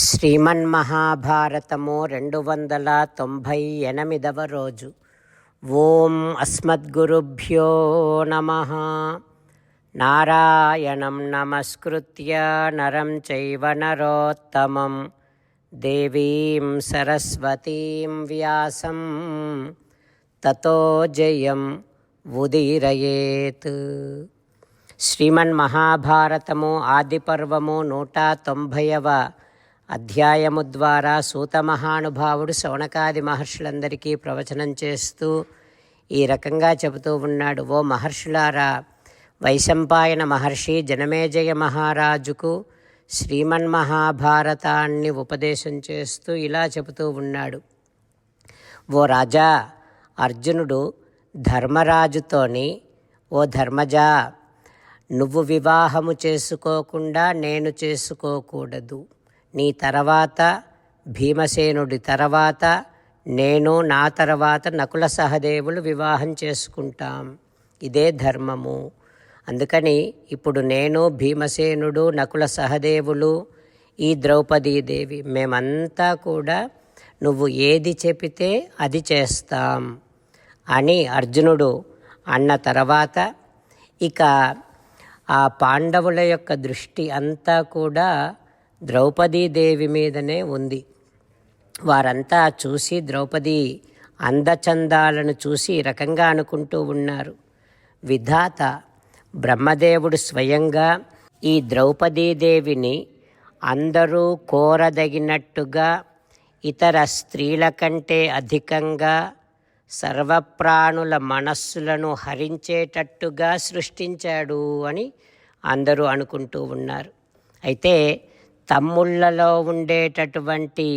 శ్రీమన్మహాభారతము రెండు వందల తొంభై ఎనిమిదవ రోజు. ఓం అస్మద్గురుభ్యో నమ. నారాయణం నమస్కృత్య నరం చైవ నరోత్తమం. దేవీం సరస్వతీం వ్యాసం. తతో జయం ఉదీరయేత్. శ్రీమన్ మహాభారతము ఆదిపర్వము నూట తొంభైవ అధ్యాయము ద్వారా సూత మహానుభావుడు శౌనకాది మహర్షులందరికీ ప్రవచనం చేస్తూ ఈ రకంగా చెబుతూ ఉన్నాడు. ఓ మహర్షులారా వైశంపాయన మహర్షి జనమేజయ మహారాజుకు శ్రీమన్ మహాభారతాన్ని ఉపదేశం చేస్తూ ఇలా చెబుతూ ఉన్నాడు. ఓ రాజా అర్జునుడు ధర్మరాజుతోని ఓ ధర్మజా నువ్వు వివాహము చేసుకోకుండా నేను చేసుకోకూడదు. నీ తర్వాత భీమసేనుడి తర్వాత నేను నా తర్వాత నకుల సహదేవులు వివాహం చేసుకుంటాం. ఇదే ధర్మము. అందుకని ఇప్పుడు నేను భీమసేనుడు నకుల సహదేవులు ఈ ద్రౌపదీదేవి మేమంతా కూడా నువ్వు ఏది చెబితే అది చేస్తాం అని అర్జునుడు అన్న తర్వాత ఇక ఆ పాండవుల యొక్క దృష్టి అంతా కూడా ద్రౌపదీదేవి మీదనే ఉంది. వారంతా చూసి ద్రౌపది అందచందాలను చూసి ఈ రకంగా అనుకుంటూ ఉన్నారు. విధాత బ్రహ్మదేవుడు స్వయంగా ఈ ద్రౌపదీదేవిని అందరూ కోరదగినట్టుగా ఇతర స్త్రీల కంటే అధికంగా సర్వప్రాణుల మనస్సులను హరించేటట్టుగా సృష్టించాడు అని అందరూ అనుకుంటూ ఉన్నారు. అయితే తమ్ముళ్ళలో ఉండేటటువంటి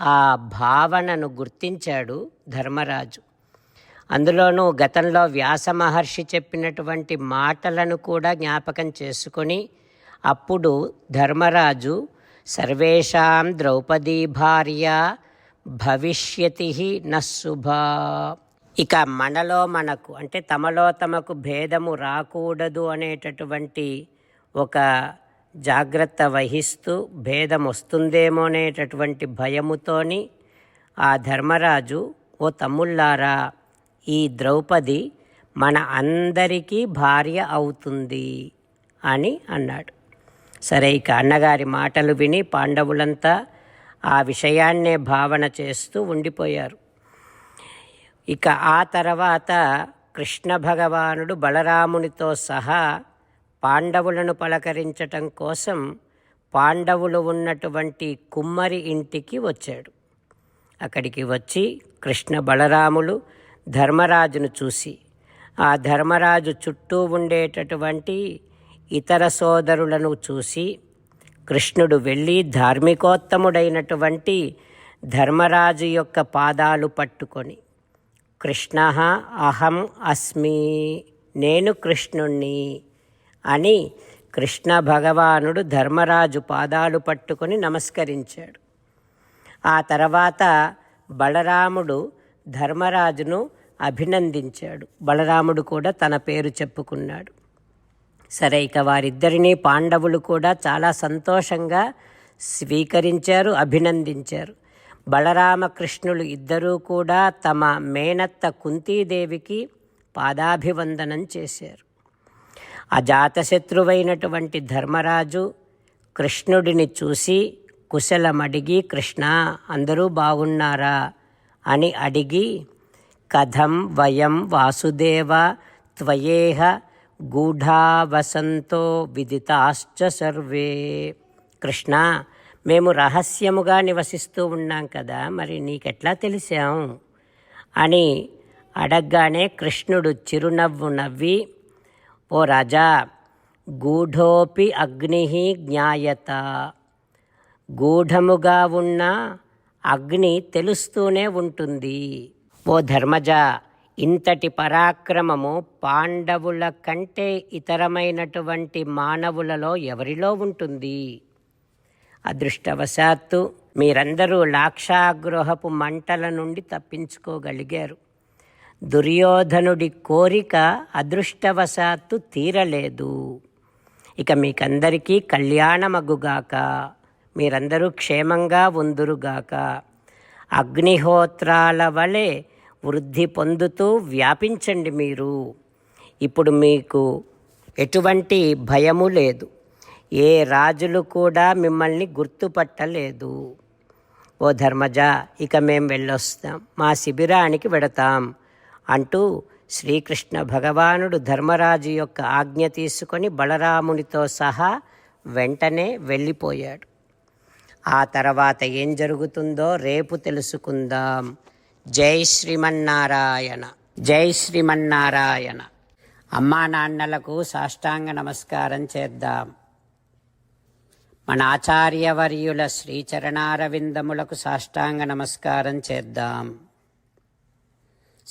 ఆ భావనను గుర్తించాడు ధర్మరాజు. అందులోనూ గతంలో వ్యాస మహర్షి చెప్పినటువంటి మాటలను కూడా జ్ఞాపకం చేసుకొని అప్పుడు ధర్మరాజు సర్వేషాం ద్రౌపదీ భార్య భవిష్యతి నశుభా ఇక మనలో మనకు అంటే తమలో తమకు భేదము రాకూడదు అనేటటువంటి ఒక జాగ్రత్త వహిస్తూ భేదం వస్తుందేమో అనేటటువంటి భయముతోని ఆ ధర్మరాజు ఓ తమ్ముళ్ళారా ఈ ద్రౌపది మన అందరికీ భార్య అవుతుంది అని అన్నాడు. సరే ఇక అన్నగారి మాటలు విని పాండవులంతా ఆ విషయాన్నే భావన చేస్తూ ఉండిపోయారు. ఇక ఆ తర్వాత కృష్ణ భగవానుడు బలరామునితో సహా పాండవులను పలకరించటం కోసం పాండవులు ఉన్నటువంటి కుమ్మరి ఇంటికి వచ్చాడు. అక్కడికి వచ్చి కృష్ణ బలరాములు ధర్మరాజును చూసి ఆ ధర్మరాజు చుట్టూ ఉండేటటువంటి ఇతర సోదరులను చూసి కృష్ణుడు వెళ్ళి ధార్మికోత్తముడైనటువంటి ధర్మరాజు యొక్క పాదాలు పట్టుకొని కృష్ణ అహం అస్మి నేను కృష్ణుణ్ణి అని కృష్ణ భగవానుడు ధర్మరాజు పాదాలు పట్టుకొని నమస్కరించాడు. ఆ తర్వాత బలరాముడు ధర్మరాజును అభినందించాడు. బలరాముడు కూడా తన పేరు చెప్పుకున్నాడు. సరే ఇక వారిద్దరినీ పాండవులు కూడా చాలా సంతోషంగా స్వీకరించారు అభినందించారు. బలరామకృష్ణులు ఇద్దరూ కూడా తమ మేనత్త కుంతీదేవికి పాదాభివందనం చేశారు. అజాతశత్రువైనటువంటి ధర్మరాజు కృష్ణుడిని చూసి కుశలమడిగి కృష్ణ అందరూ బాగున్నారా? అని అడిగి కథం వయం వాసుదేవ త్వయేహ గూఢావసంతో విదితాశ్చ సర్వే. కృష్ణ మేము రహస్యముగా నివసిస్తూ ఉన్నాం కదా మరి నీకెట్లా తెలిసాం? అని అడగగానే కృష్ణుడు చిరునవ్వు నవ్వి ఓ రాజా గూఢోపి అగ్ని జ్ఞాయత. గూఢముగా ఉన్న అగ్ని తెలుస్తూనే ఉంటుంది. ఓ ధర్మజ ఇంతటి పరాక్రమము పాండవుల కంటే ఇతరమైనటువంటి మానవులలో ఎవరిలో ఉంటుంది? అదృష్టవశాత్తు మీరందరూ లాక్షాగృహపు మంటల నుండి తప్పించుకోగలిగారు. దుర్యోధనుడి కోరిక అదృష్టవశాత్తు తీరలేదు. ఇక మీకందరికీ కళ్యాణమగుగాక. మీరందరూ క్షేమంగా ఉందురుగాక. అగ్నిహోత్రాల వలె వృద్ధి పొందుతూ వ్యాపించండి మీరు. ఇప్పుడు మీకు ఎటువంటి భయము లేదు. ఏ రాజులు కూడా మిమ్మల్ని గుర్తుపట్టలేదు. ఓ ధర్మజ ఇక మేం వెళ్ళొస్తాం. మా శిబిరానికి వెడతాం. అంటూ శ్రీకృష్ణ భగవానుడు ధర్మరాజు యొక్క ఆజ్ఞ తీసుకొని బలరామునితో సహా వెంటనే వెళ్ళిపోయాడు. ఆ తర్వాత ఏం జరుగుతుందో రేపు తెలుసుకుందాం. జై శ్రీమన్నారాయణ. జై శ్రీమన్నారాయణ. అమ్మా నాన్నలకు సాష్టాంగ నమస్కారం చేద్దాం. మన ఆచార్యవర్యుల శ్రీచరణారవిందములకు సాష్టాంగ నమస్కారం చేద్దాం.